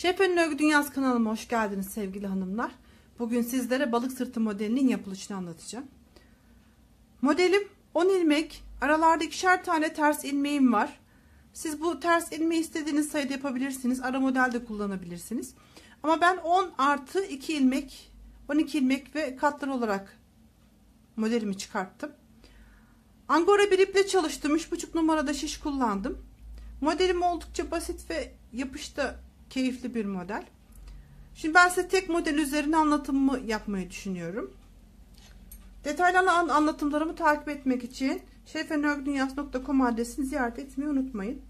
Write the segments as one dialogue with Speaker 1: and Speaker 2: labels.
Speaker 1: Şef Önlü Dünyası kanalıma hoş geldiniz sevgili hanımlar. Bugün sizlere balık sırtı modelinin yapılışını anlatacağım. Modelim 10 ilmek, aralarda ikişer tane ters ilmeğim var. Siz bu ters ilmeği istediğiniz sayıda yapabilirsiniz. Ara modelde kullanabilirsiniz. Ama ben 10 artı 2 ilmek, 12 ilmek ve katlar olarak modelimi çıkarttım. Angora bir iple çalıştım. 3,5 numarada şiş kullandım. Modelim oldukça basit ve yapışta keyifli bir model. Şimdi ben size tek model üzerine anlatımımı yapmayı düşünüyorum. Detaylı anlatımlarımı takip etmek için şerifenörgüdünyası.com adresini ziyaret etmeyi unutmayın.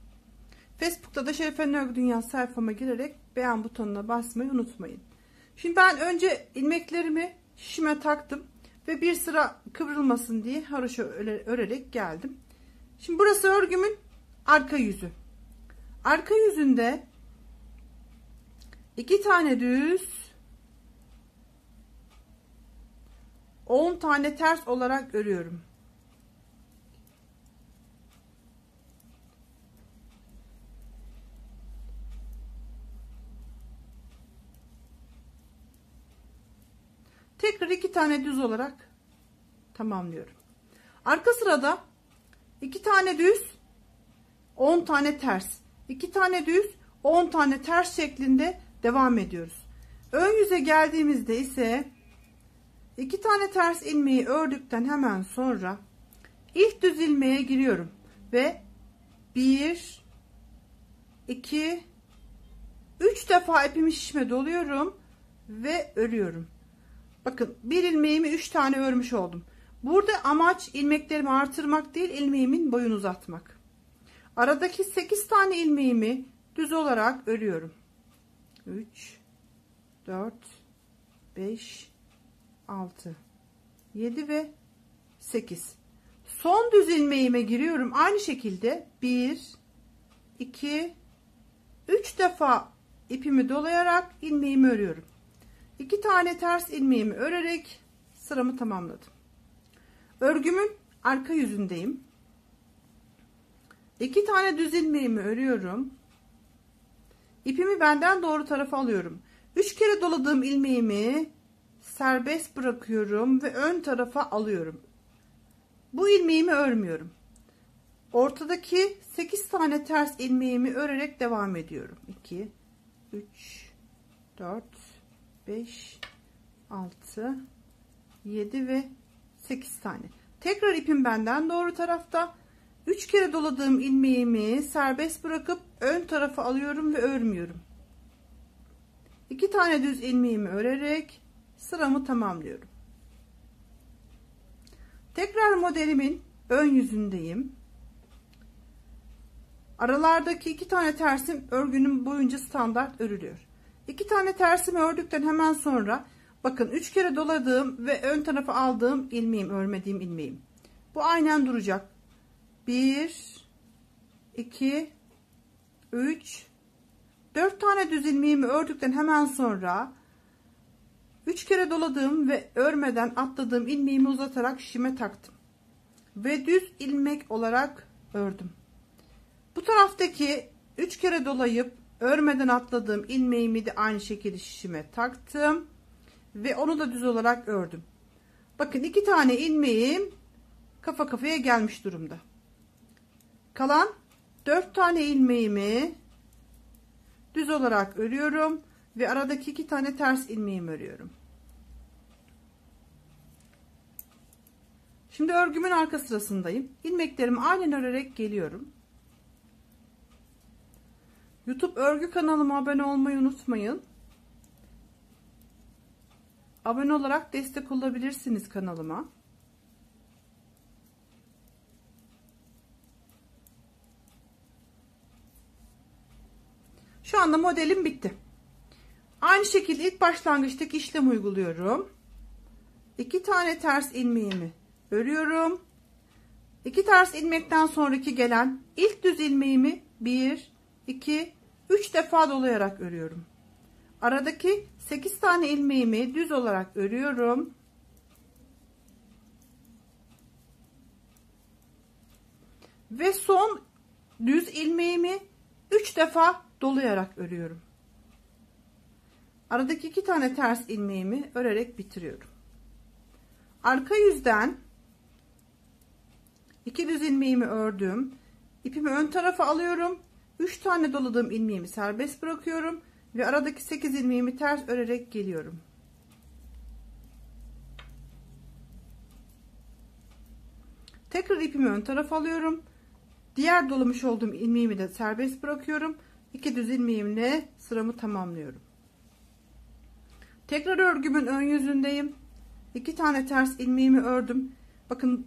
Speaker 1: Facebook'ta da Dünyası sayfama girerek beğen butonuna basmayı unutmayın. Şimdi ben önce ilmeklerimi şişime taktım ve bir sıra kıvrılmasın diye haroşa örerek geldim. Şimdi burası örgümün arka yüzü. Arka yüzünde iki tane düz 10 tane ters olarak örüyorum. Tekrar iki tane düz olarak tamamlıyorum. Arka sırada iki tane düz 10 tane ters 2 tane düz 10 tane ters şeklinde devam ediyoruz. Ön yüze geldiğimizde ise 2 tane ters ilmeği ördükten hemen sonra ilk düz ilmeğe giriyorum ve 1 2 3 defa ipimi şişme doluyorum ve örüyorum. Bakın bir ilmeğimi 3 tane örmüş oldum. Burada amaç ilmeklerimi artırmak değil ilmeğimin boyunu uzatmak. Aradaki 8 tane ilmeğimi düz olarak örüyorum. 3 4 5 6 7 ve 8 son düz ilmeğime giriyorum. Aynı şekilde 1 2 3 defa ipimi dolayarak ilmeğimi örüyorum. 2 tane ters ilmeğimi örerek sıramı tamamladım. Örgümün arka yüzündeyim. 2 tane düz ilmeğimi örüyorum İpimi benden doğru tarafa alıyorum. 3 kere doladığım ilmeğimi serbest bırakıyorum ve ön tarafa alıyorum. Bu ilmeğimi örmüyorum. Ortadaki 8 tane ters ilmeğimi örerek devam ediyorum. 2 3 4 5 6 7 ve 8 tane. Tekrar ipim benden doğru tarafta. 3 kere doladığım ilmeğimi serbest bırakıp ön tarafa alıyorum ve örmüyorum. 2 tane düz ilmeğimi örerek sıramı tamamlıyorum. Tekrar modelimin ön yüzündeyim. Aralardaki iki tane tersim örgünün boyunca standart örülüyor. İki tane tersimi ördükten hemen sonra bakın üç kere doladığım ve ön tarafa aldığım ilmeğim örmediğim ilmeğim. Bu aynen duracak. 1 2 3 4 tane düz ilmeğimi ördükten hemen sonra 3 kere doladığım ve örmeden atladığım ilmeğimi uzatarak şişime taktım. Ve düz ilmek olarak ördüm. Bu taraftaki 3 kere dolayıp örmeden atladığım ilmeğimi de aynı şekilde şişime taktım. Ve onu da düz olarak ördüm. Bakın iki tane ilmeğim kafa kafaya gelmiş durumda. Kalan 4 tane ilmeğimi düz olarak örüyorum ve aradaki iki tane ters ilmeğimi örüyorum. Şimdi örgümün arka sırasındayım. İlmeklerimi aynen örerek geliyorum. YouTube örgü kanalıma abone olmayı unutmayın. Abone olarak destek olabilirsiniz kanalıma. Şu anda modelim bitti. Aynı şekilde ilk başlangıçtaki işlem uyguluyorum. İki tane ters ilmeğimi örüyorum. İki ters ilmekten sonraki gelen ilk düz ilmeğimi 1 2 3 defa dolayarak örüyorum. Aradaki 8 tane ilmeğimi düz olarak örüyorum. Ve son düz ilmeğimi 3 defa dolayarak örüyorum. aradaki iki tane ters ilmeğimi örerek bitiriyorum. Arka yüzden iki düz ilmeğimi ördüm. İpimi ön tarafa alıyorum. 3 tane doladığım ilmeğimi serbest bırakıyorum ve aradaki 8 ilmeğimi ters örerek geliyorum. Tekrar ipimi ön tarafa alıyorum. Diğer dolamış olduğum ilmeğimi de serbest bırakıyorum. İki düz ilmeğimle sıramı tamamlıyorum. Tekrar örgümün ön yüzündeyim. İki tane ters ilmeğimi ördüm. Bakın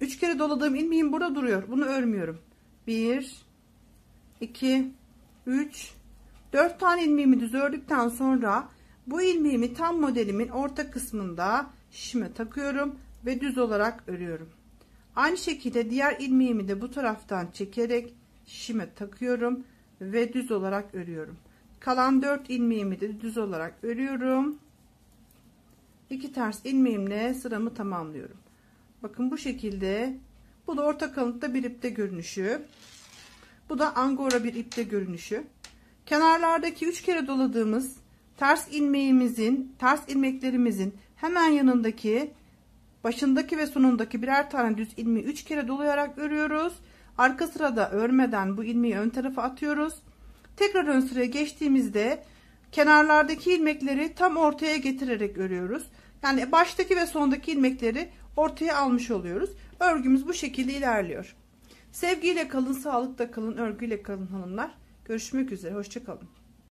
Speaker 1: üç kere doladığım ilmeğim burada duruyor. Bunu örmüyorum. Bir, iki, üç, dört tane ilmeğimi düz ördükten sonra bu ilmeğimi tam modelimin orta kısmında şişime takıyorum ve düz olarak örüyorum. Aynı şekilde diğer ilmeğimi de bu taraftan çekerek şişime takıyorum ve düz olarak örüyorum. Kalan 4 ilmeğimi de düz olarak örüyorum. 2 ters ilmeğimle sıramı tamamlıyorum. Bakın bu şekilde. Bu da orta kalınlıkta bir ipte görünüşü. Bu da angora bir ipte görünüşü. Kenarlardaki 3 kere doladığımız ters ilmeğimizin, ters ilmeklerimizin hemen yanındaki başındaki ve sonundaki birer tane düz ilmeği 3 kere dolayarak örüyoruz. Arka sırada örmeden bu ilmeği ön tarafa atıyoruz. Tekrar ön sıraya geçtiğimizde kenarlardaki ilmekleri tam ortaya getirerek örüyoruz. Yani baştaki ve sondaki ilmekleri ortaya almış oluyoruz. Örgümüz bu şekilde ilerliyor. Sevgiyle kalın, sağlıkta kalın, örgüyle kalın hanımlar. Görüşmek üzere, hoşçakalın.